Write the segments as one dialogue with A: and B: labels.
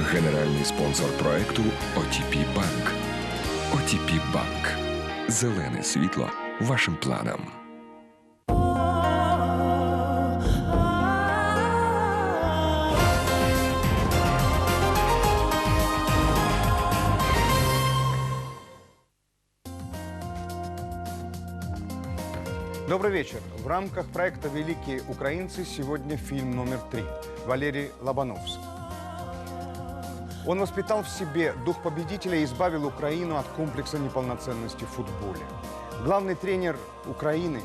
A: Генеральний спонсор проекту OTP Банк. OTP Банк. Зелене світло вашим планам.
B: Добрый вечер. В рамках проекта «Великие украинцы» сегодня фильм номер три. Валерий Лобановский. Он воспитал в себе дух победителя и избавил Украину от комплекса неполноценности в футболе. Главный тренер Украины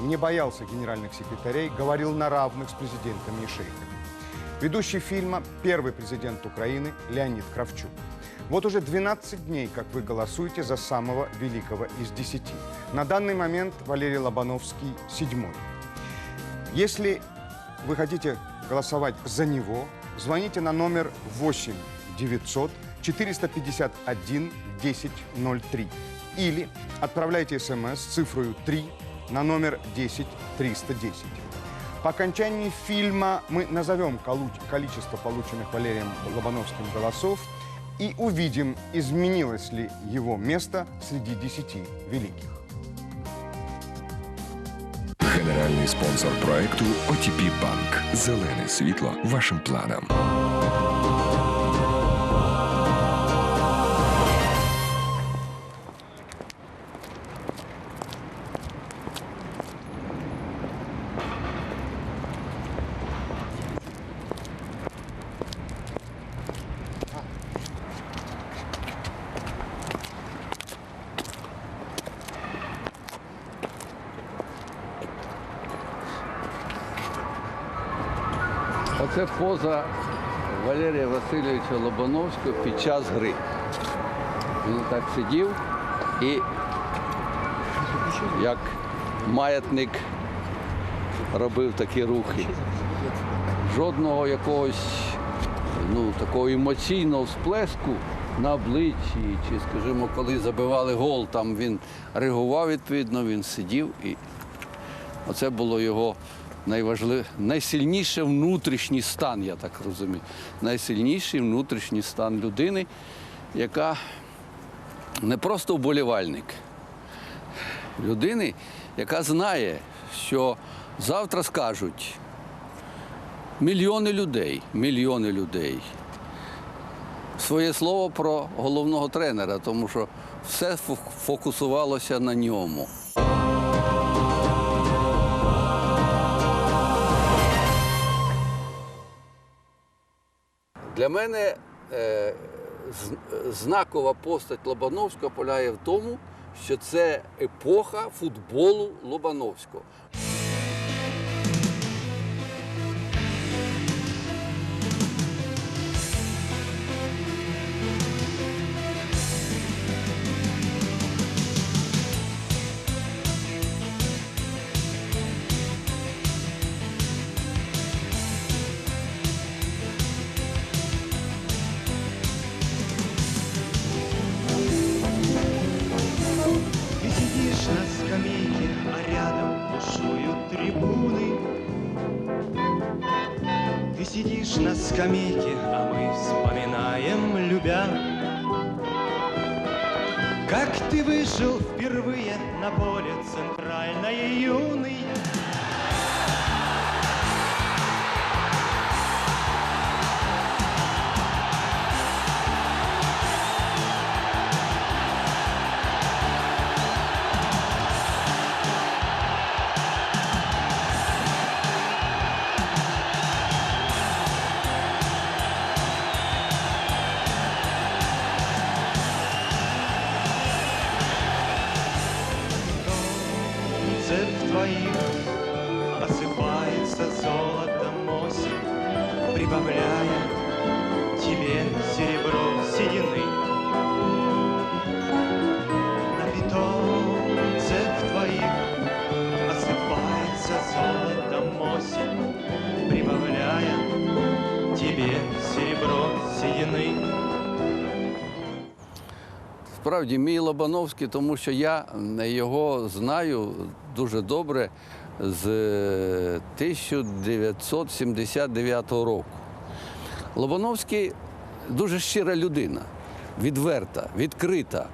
B: не боялся генеральных секретарей, говорил на равных с президентами и шейхами. Ведущий фильма – первый президент Украины Леонид Кравчук. Вот уже 12 дней, как вы голосуете за самого великого из десяти. На данный момент Валерий Лобановский седьмой. Если вы хотите голосовать за него, звоните на номер 8 900 451 1003 или отправляйте смс с цифрой 3 на номер 10 310. По окончании фильма мы назовем количество полученных Валерием Лобановским голосов и увидим, изменилось ли его место среди десяти великих.
A: Генеральний спонсор проекту OTP Банк. Зелене світло вашим планам.
C: Оце поза Валерія Васильовича Лобановського під час гри. Він так сидів і як маятник робив такі рухи. Жодного якогось ну, такого емоційного всплеску на обличчі, чи, скажімо, коли забивали гол, там він реагував відповідно, він сидів і Оце було його найважлив... найсильніший внутрішній стан, я так розумію. Найсильніший внутрішній стан людини, яка не просто вболівальник, людини, яка знає, що завтра скажуть мільйони людей, мільйони людей. Своє слово про головного тренера, тому що все фокусувалося на ньому. Для мене е, знакова постать Лобановського полягає в тому, що це епоха футболу Лобановського.
D: Бушуют трибуны. Ты сидишь на скамейке, а мы вспоминаем, любя. Как ты вышел впервые на поле центральной юный.
C: Справді, мій Лобановський, тому що я його знаю дуже добре з 1979 року. Лобановський дуже щира людина, відверта, відкрита.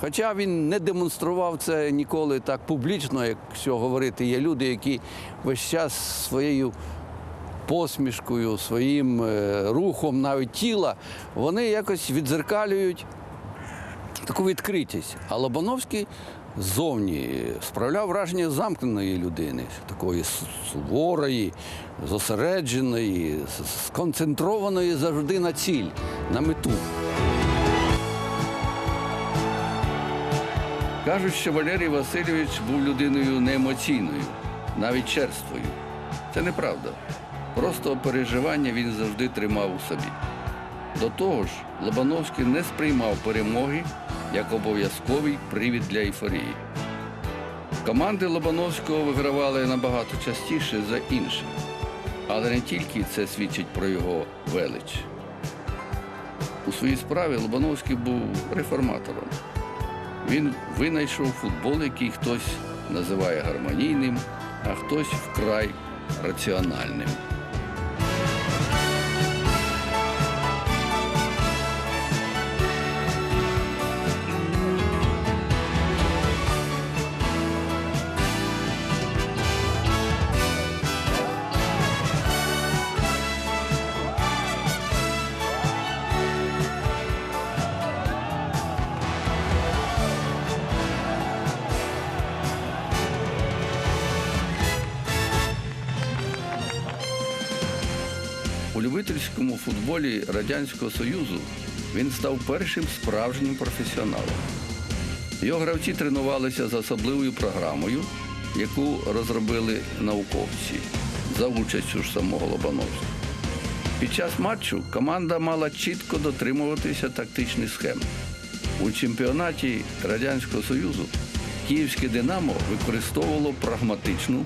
C: Хоча він не демонстрував це ніколи так публічно, якщо говорити, є люди, які весь час своєю посмішкою, своїм е, рухом, навіть тіла, вони якось відзеркалюють таку відкритість. А Лобановський ззовні справляв враження замкненої людини, такої суворої, зосередженої, сконцентрованої завжди на ціль, на мету. Кажуть, що Валерій Васильович був людиною неемоційною, навіть черствою. Це неправда. Просто переживання він завжди тримав у собі. До того ж, Лобановський не сприймав перемоги як обов'язковий привід для ейфорії. Команди Лобановського вигравали набагато частіше за інших. Але не тільки це свідчить про його велич. У своїй справі Лобановський був реформатором. Він винайшов футбол, який хтось називає гармонійним, а хтось вкрай раціональним. У любительському футболі Радянського Союзу він став першим справжнім професіоналом. Його гравці тренувалися за особливою програмою, яку розробили науковці за участю ж самого Лобановського. Під час матчу команда мала чітко дотримуватися тактичних схем. У чемпіонаті Радянського Союзу Київське Динамо використовувало прагматичну,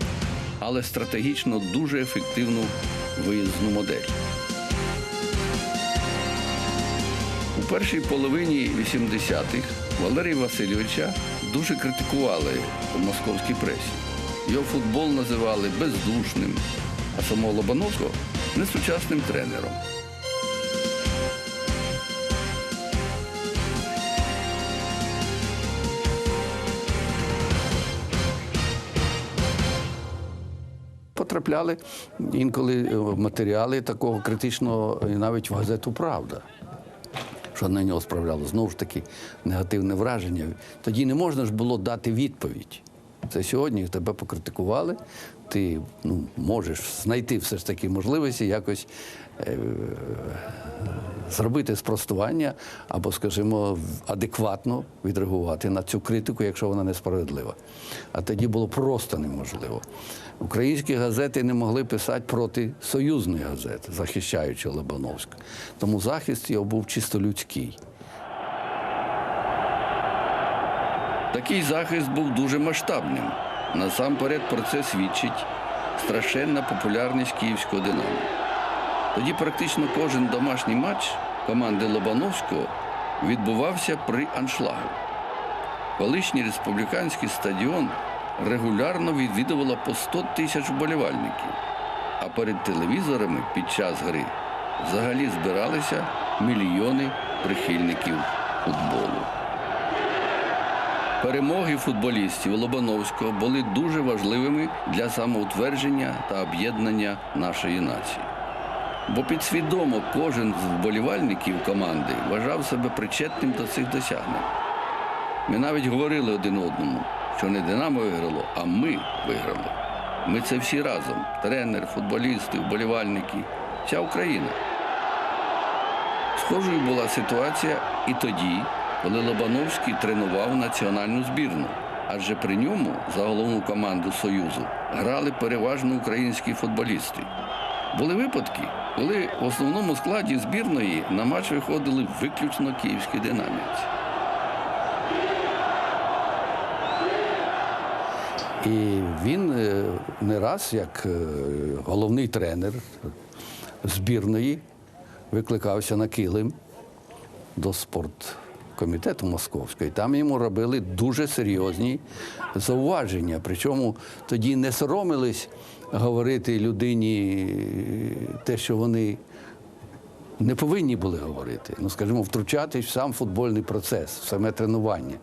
C: але стратегічно дуже ефективну виїзну модель. У першій половині 80-х Валерія Васильовича дуже критикували у московській пресі. Його футбол називали бездушним, а самого Лобановського несучасним тренером. Потрапляли інколи матеріали такого критичного і навіть в газету Правда. Що на нього справляло знову ж таки негативне враження. Тоді не можна ж було дати відповідь. Це сьогодні тебе покритикували, ти ну, можеш знайти все ж таки можливості якось е, зробити спростування або, скажімо, адекватно відреагувати на цю критику, якщо вона несправедлива. А тоді було просто неможливо. Українські газети не могли писати проти союзної газети, захищаючи Лобановська. Тому захист його був чисто людський. Такий захист був дуже масштабним. Насамперед про це свідчить страшенна популярність київського динамо. Тоді практично кожен домашній матч команди Лобановського відбувався при аншлагу. Колишній республіканський стадіон регулярно відвідувало по 100 тисяч вболівальників, а перед телевізорами під час гри взагалі збиралися мільйони прихильників футболу. Перемоги футболістів Лобановського були дуже важливими для самоутвердження та об'єднання нашої нації. Бо підсвідомо кожен з вболівальників команди вважав себе причетним до цих досягнень. Ми навіть говорили один одному, що не Динамо виграло, а ми виграли. Ми це всі разом: тренер, футболісти, вболівальники, вся Україна. Схожою була ситуація і тоді, коли Лобановський тренував національну збірну. Адже при ньому за головну команду Союзу грали переважно українські футболісти. Були випадки, коли в основному складі збірної на матч виходили виключно київські динамівці. І він е, не раз, як е, головний тренер збірної, викликався на килим до спорткомітету московського. І там йому робили дуже серйозні зауваження. Причому тоді не соромились говорити людині те, що вони не повинні були говорити. Ну, скажімо, втручатись в сам футбольний процес, в саме тренування.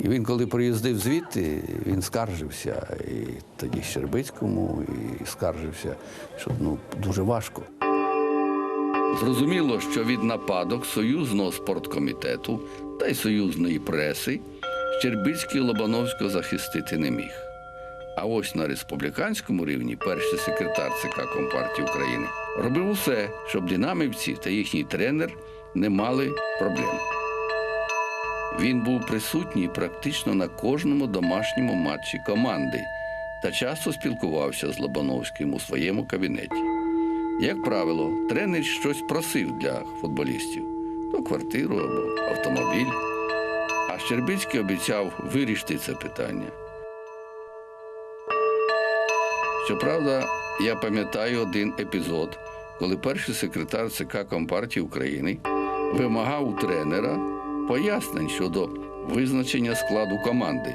C: І він, коли приїздив звідти, він скаржився і тоді Щербицькому, і скаржився, що ну, дуже важко. Зрозуміло, що від нападок союзного спорткомітету та й союзної преси Щербицький Лобановського захистити не міг. А ось на республіканському рівні перший секретар ЦК Компартії України робив усе, щоб динамівці та їхній тренер не мали проблем. Він був присутній практично на кожному домашньому матчі команди та часто спілкувався з Лобановським у своєму кабінеті. Як правило, тренер щось просив для футболістів то квартиру або автомобіль. А Щербицький обіцяв вирішити це питання. Щоправда, я пам'ятаю один епізод, коли перший секретар ЦК Компартії України вимагав у тренера пояснень щодо визначення складу команди.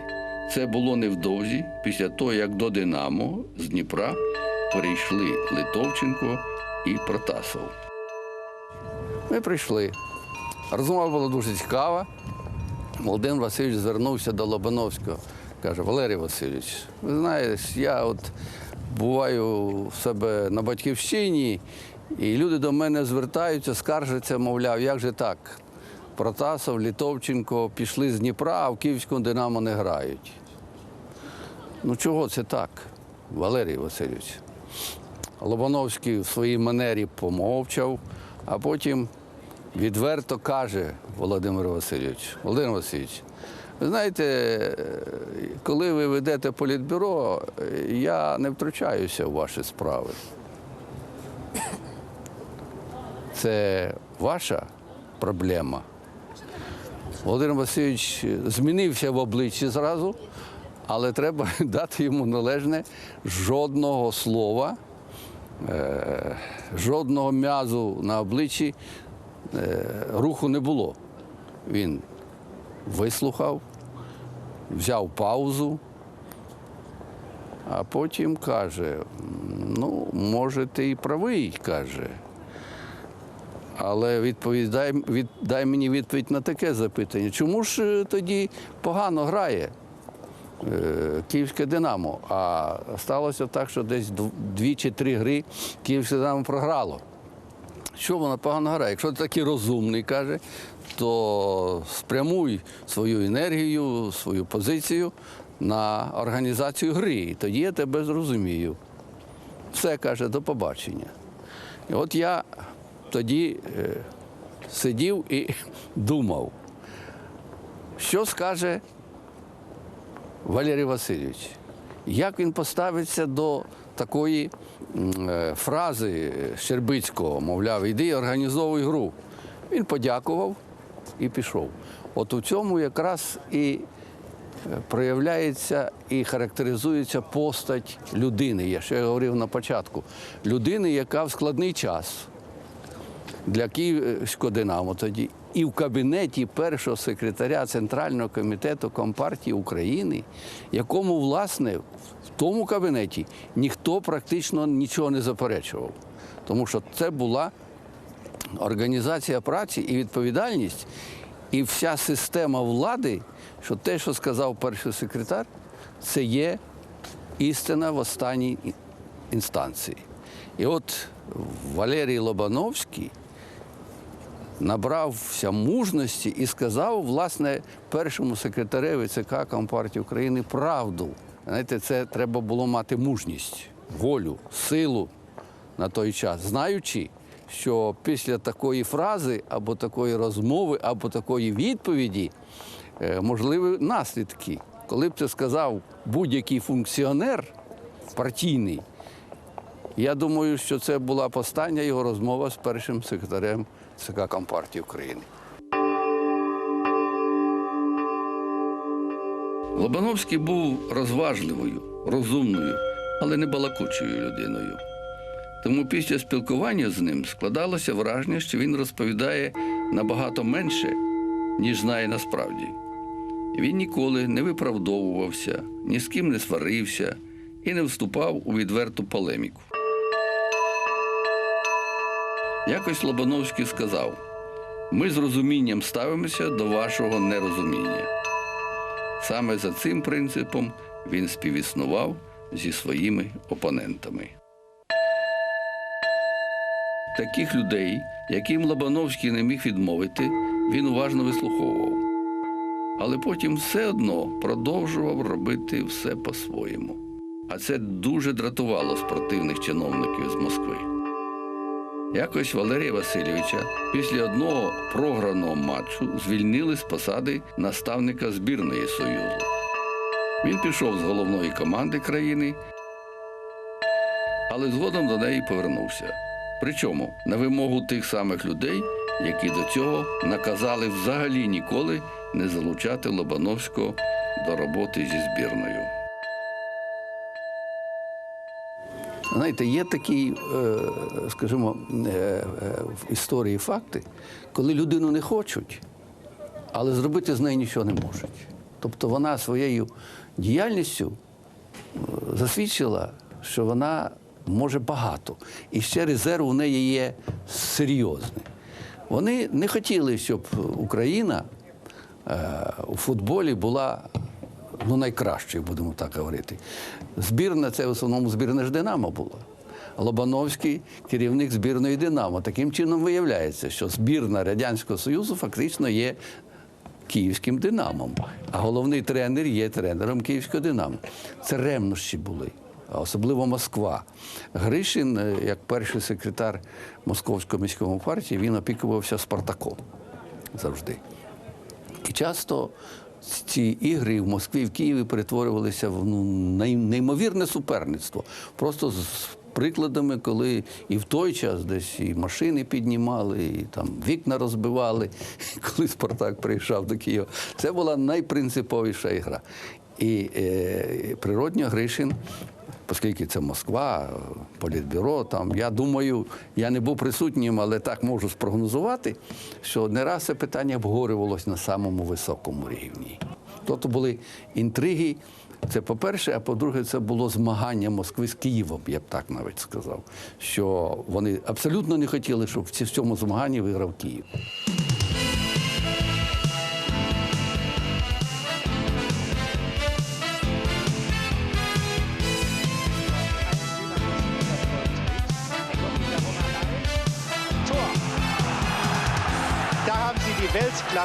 C: Це було невдовзі після того, як до Динамо з Дніпра перейшли Литовченко і Протасов. Ми прийшли. Розмова була дуже цікава. Володимир Васильович звернувся до Лобановського. Каже, Валерій Васильович, ви знаєте, я от буваю в себе на батьківщині, і люди до мене звертаються, скаржаться, мовляв, як же так? Протасов, Літовченко пішли з Дніпра, а в Київському Динамо не грають. Ну чого це так, Валерій Васильович? Лобановський в своїй манері помовчав, а потім відверто каже Володимир Васильович, Володимир Васильович, ви знаєте, коли ви ведете політбюро, я не втручаюся в ваші справи. Це ваша проблема. Володимир Васильович змінився в обличчі зразу, але треба дати йому належне жодного слова, е, жодного м'язу на обличчі е, руху не було. Він вислухав, взяв паузу, а потім каже: ну, може, ти і правий, каже. Але відповідай, від, дай мені відповідь на таке запитання. Чому ж е, тоді погано грає е, Київське Динамо? А сталося так, що десь дві чи три гри Київське Динамо програло. Що вона погано грає? Якщо ти такий розумний, каже, то спрямуй свою енергію, свою позицію на організацію гри. І тоді я тебе зрозумію. Все каже, до побачення. І от я тоді е, сидів і думав, що скаже Валерій Васильович, як він поставиться до такої е, фрази Щербицького, мовляв, іди організовуй гру. Він подякував і пішов. От у цьому якраз і е, проявляється і характеризується постать людини. Я ще говорив на початку. Людини, яка в складний час для Київського Динамо тоді і в кабінеті першого секретаря Центрального комітету Компартії України, якому, власне, в тому кабінеті ніхто практично нічого не заперечував. Тому що це була організація праці і відповідальність, і вся система влади, що те, що сказав перший секретар, це є істина в останній інстанції. І от Валерій Лобановський набрався мужності і сказав, власне, першому секретареві ЦК Компартії України правду. Знаєте, це треба було мати мужність, волю, силу на той час, знаючи, що після такої фрази або такої розмови, або такої відповіді е, можливі наслідки. Коли б це сказав будь-який функціонер партійний, я думаю, що це була б остання його розмова з першим секретарем ЦК Компартії України. Лобановський був розважливою, розумною, але не балакучою людиною. Тому після спілкування з ним складалося враження, що він розповідає набагато менше, ніж знає насправді. Він ніколи не виправдовувався, ні з ким не сварився і не вступав у відверту полеміку. Якось Лобановський сказав: ми з розумінням ставимося до вашого нерозуміння. Саме за цим принципом він співіснував зі своїми опонентами. Таких людей, яким Лобановський не міг відмовити, він уважно вислуховував. Але потім все одно продовжував робити все по-своєму. А це дуже дратувало спортивних чиновників з Москви. Якось Валерія Васильовича після одного програного матчу звільнили з посади наставника збірної Союзу. Він пішов з головної команди країни, але згодом до неї повернувся. Причому на вимогу тих самих людей, які до цього наказали взагалі ніколи не залучати Лобановського до роботи зі збірною. Знаєте, є такі, е, скажімо, е, е, в історії факти, коли людину не хочуть, але зробити з нею нічого не можуть. Тобто вона своєю діяльністю засвідчила, що вона може багато. І ще резерв у неї є серйозний. Вони не хотіли, щоб Україна у футболі була ну, найкращою, будемо так говорити. Збірна це в основному збірна ж Динамо була. Лобановський керівник збірної Динамо. Таким чином виявляється, що збірна Радянського Союзу фактично є київським Динамом, а головний тренер є тренером Київського Динамо. Це ревнощі були. Особливо Москва. Гришин, е, як перший секретар Московської міської партії, він опікувався Спартаком завжди. І часто ці ігри в Москві в Києві перетворювалися в ну, неймовірне суперництво. Просто з прикладами, коли і в той час десь і машини піднімали, і там вікна розбивали, коли Спартак приїжджав до Києва. Це була найпринциповіша ігра. І е, природньо Гришин оскільки це Москва, політбюро, там я думаю, я не був присутнім, але так можу спрогнозувати, що не раз це питання обговорювалось на самому високому рівні. Тобто були інтриги. Це по-перше, а по-друге, це було змагання Москви з Києвом, я б так навіть сказав. Що вони абсолютно не хотіли, щоб в цьому змаганні виграв Київ.
D: die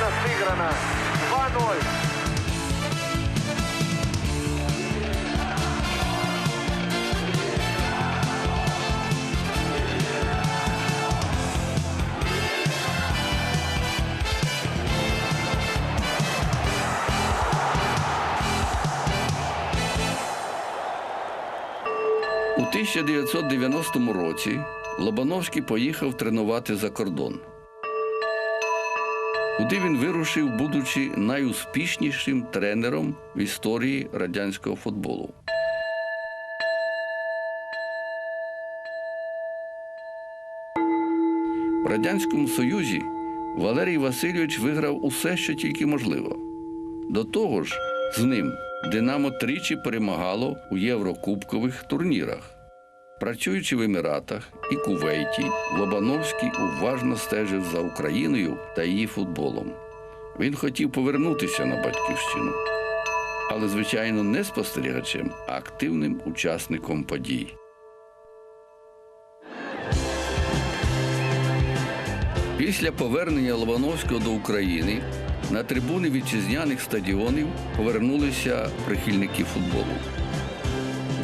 E: Отлично сыграно. 2-0.
C: У 1990 році Лобановський поїхав тренувати за кордон, куди він вирушив, будучи найуспішнішим тренером в історії радянського футболу. В Радянському Союзі Валерій Васильович виграв усе, що тільки можливо. До того ж, з ним Динамо тричі перемагало у єврокубкових турнірах. Працюючи в Еміратах і Кувейті, Лобановський уважно стежив за Україною та її футболом. Він хотів повернутися на батьківщину, але, звичайно, не спостерігачем, а активним учасником подій. Після повернення Лобановського до України на трибуни вітчизняних стадіонів повернулися прихильники футболу.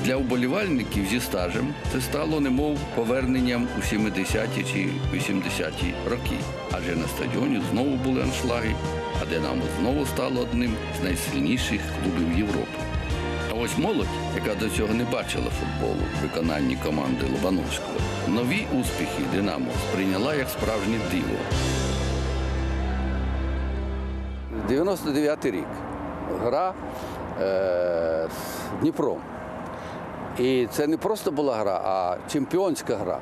C: Для вболівальників зі стажем це стало немов поверненням у 70-ті чи 80-ті роки, адже на стадіоні знову були аншлаги, а Динамо знову стало одним з найсильніших клубів Європи. А ось молодь, яка до цього не бачила футболу в виконанні команди Лобановського, нові успіхи Динамо сприйняла як справжнє диво. 99-й рік. Гра е, з Дніпром. І це не просто була гра, а чемпіонська гра.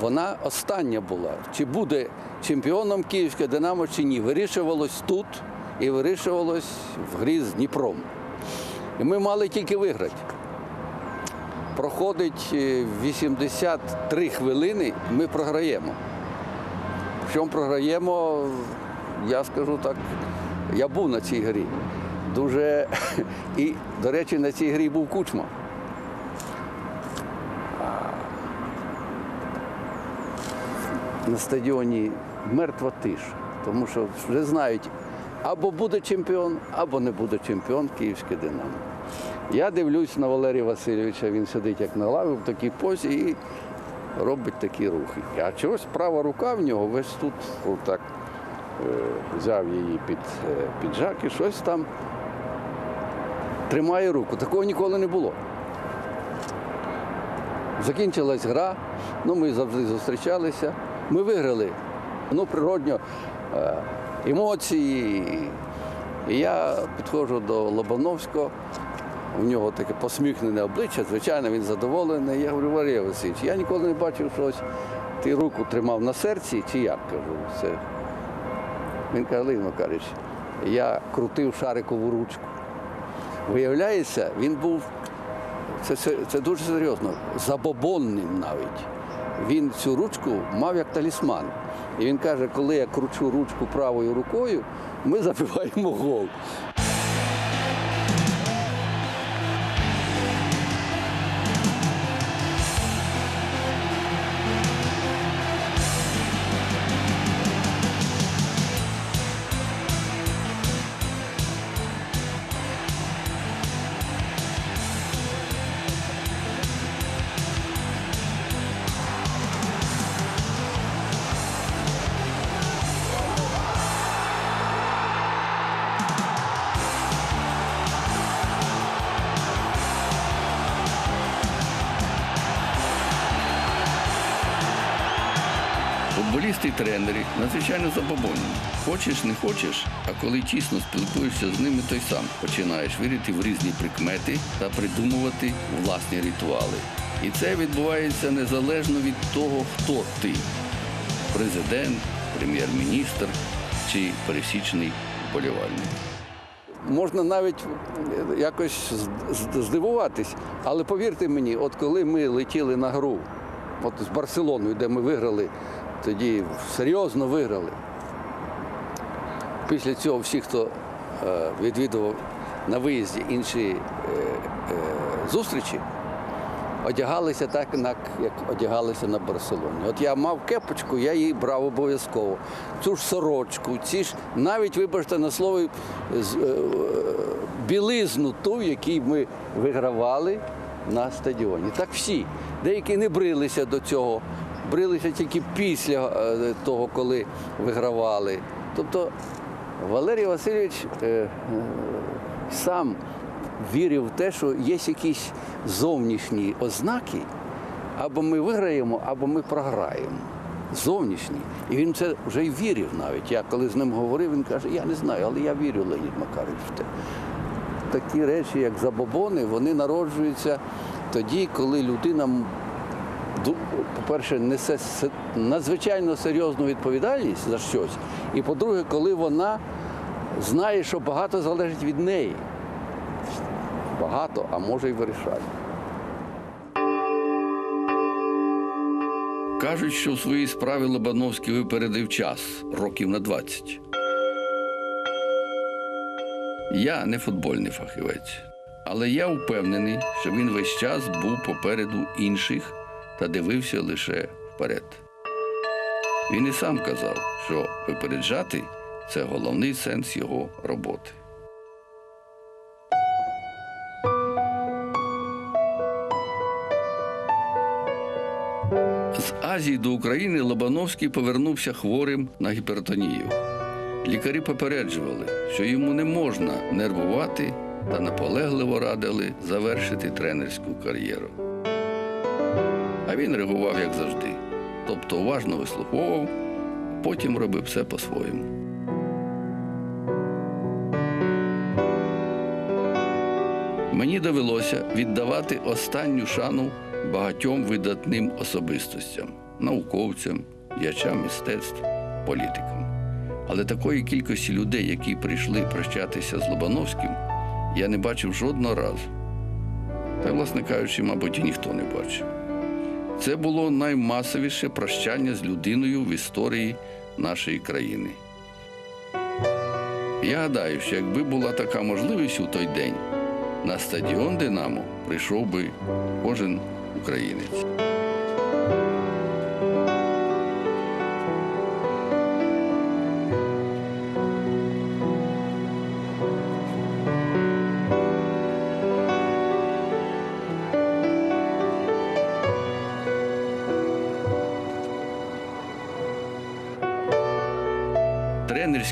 C: Вона остання була. Чи буде чемпіоном Київське Динамо, чи ні. Вирішувалось тут і вирішувалось в грі з Дніпром. І ми мали тільки виграти. Проходить е, 83 хвилини, ми програємо. В чому програємо, я скажу так, я був на цій грі. Дуже. І, до речі, на цій грі був кучма. На стадіоні мертва тиша, тому що вже знають, або буде чемпіон, або не буде чемпіон Київське Динамо. Я дивлюсь на Валерія Васильовича, він сидить як на лаві в такій позі і робить такі рухи. А чогось права рука в нього весь тут отак е, взяв її під е, піджак і щось там тримає руку. Такого ніколи не було. Закінчилась гра, ну ми завжди зустрічалися. Ми виграли. Ну, природньо, е, емоції. І я підходжу до Лобановського, у нього таке посміхнене обличчя, звичайно, він задоволений. Я говорю, Валерій Васильович, я ніколи не бачив щось. Ти руку тримав на серці чи як кажу. Це. Він каже, Леонід Макарович, я крутив шарикову ручку. Виявляється, він був це, це, це дуже серйозно, забобонним навіть. Він цю ручку мав як талісман. І він каже, коли я кручу ручку правою рукою, ми забиваємо гол. Тренери надзвичайно забобонні. Хочеш, не хочеш, а коли тісно спілкуєшся з ними, той сам починаєш вірити в різні прикмети та придумувати власні ритуали. І це відбувається незалежно від того, хто ти президент, прем'єр-міністр чи пересічний вболівальник. Можна навіть якось здивуватись, але повірте мені, от коли ми летіли на гру, от з Барселоною, де ми виграли, тоді серйозно виграли. Після цього всі, хто е, відвідував на виїзді інші е, е, зустрічі, одягалися так, як одягалися на Барселоні. От я мав кепочку, я її брав обов'язково. Цю ж сорочку, ці ж навіть, вибачте, на слово білизну ту, в якій ми вигравали на стадіоні. Так всі. Деякі не брилися до цього, брилися тільки після е, того, коли вигравали. Тобто Валерій Васильович е, е, сам вірив в те, що є якісь зовнішні ознаки, або ми виграємо, або ми програємо. Зовнішні. І він це вже й вірив навіть. Я коли з ним говорив, він каже, я не знаю, але я вірю, Леонід Макарович, в те. Такі речі, як забобони, вони народжуються тоді, коли людина, по-перше, несе надзвичайно серйозну відповідальність за щось. І по-друге, коли вона знає, що багато залежить від неї. Багато, а може й вирішальне. Кажуть, що в своїй справі Лобановський випередив час років на 20. Я не футбольний фахівець, але я впевнений, що він весь час був попереду інших та дивився лише вперед. Він і сам казав, що випереджати це головний сенс його роботи. З Азії до України Лобановський повернувся хворим на гіпертонію. Лікарі попереджували, що йому не можна нервувати та наполегливо радили завершити тренерську кар'єру. А він реагував як завжди, тобто уважно вислуховував, потім робив все по-своєму. Мені довелося віддавати останню шану багатьом видатним особистостям, науковцям, діячам мистецтв, політикам. Але такої кількості людей, які прийшли прощатися з Лобановським, я не бачив жодного разу. Та, власне кажучи, мабуть, і ніхто не бачив. Це було наймасовіше прощання з людиною в історії нашої країни. Я гадаю, що якби була така можливість у той день, на стадіон Динамо прийшов би кожен українець.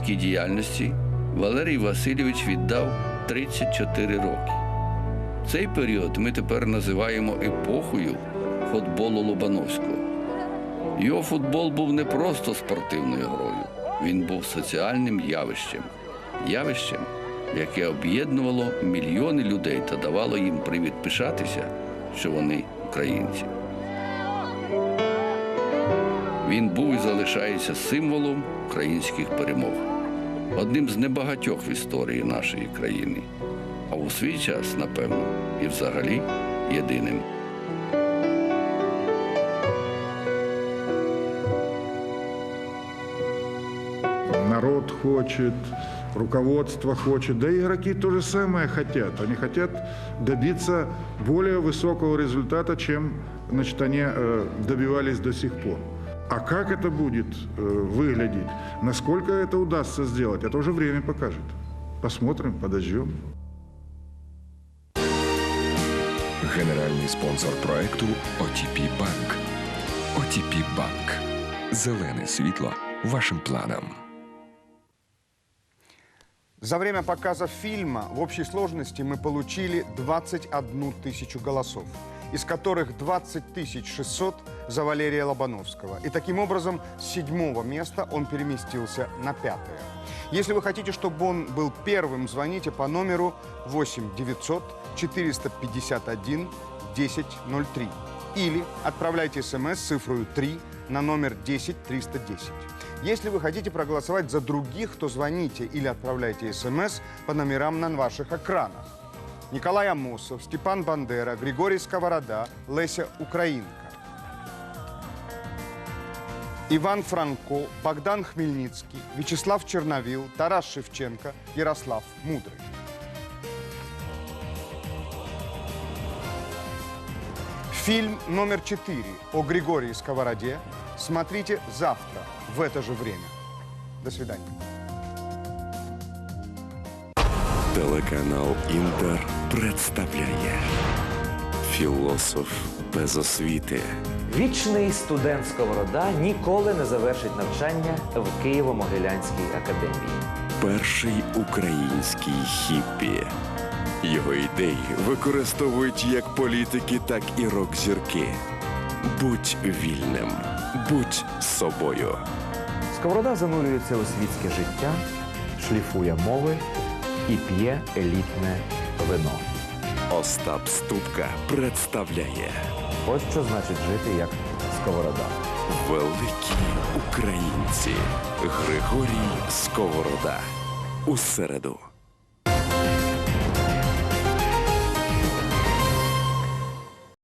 C: Тренерській діяльності Валерій Васильович віддав 34 роки. Цей період ми тепер називаємо епохою футболу Лобановського. Його футбол був не просто спортивною грою, він був соціальним явищем, явищем, яке об'єднувало мільйони людей та давало їм привід пишатися, що вони українці. Він був і залишається символом українських перемог, одним з небагатьох в історії нашої країни, а у свій час, напевно, і взагалі єдиним.
F: Народ хочет, руководство хочет, да и игроки то же самое хотят. Они хотят добиться более высокого результата, чем значит, э, добивались до сих пор. А как это будет э, выглядеть, насколько это удастся сделать, это уже время покажет. Посмотрим, подождем.
A: Генеральний спонсор проекту OTP Банк. OTP Банк. Зелене світло вашим планам.
B: За время показа фильма в общей сложности мы получили 21 тысячу голосов, из которых 20 600 за Валерия Лобановского. И таким образом с седьмого места он переместился на пятое. Если вы хотите, чтобы он был первым, звоните по номеру 8 900 451 1003 или отправляйте смс с цифрой 3 на номер 10 310. Если вы хотите проголосовать за других, то звоните или отправляйте смс по номерам на ваших экранах. Николай Амосов, Степан Бандера, Григорий Сковорода, Леся Украинка. Иван Франко, Богдан Хмельницкий, Вячеслав Черновил, Тарас Шевченко, Ярослав Мудрый. Фильм номер 4 о Григории Сковороде смотрите завтра в это же время. До свидания.
G: Телеканал Інтер представляє Філософ без освіти.
H: Вічний студент Сковорода ніколи не завершить навчання в Києво-Могилянській академії.
G: Перший український хіппі. Його ідеї використовують як політики, так і рок-зірки. Будь вільним, будь собою.
H: Сковорода занурюється у світське життя, шліфує мови і п'є елітне вино.
G: Остап Ступка представляє
H: Ось що значить жити як Сковорода.
G: Великі українці Григорій Сковорода. У середу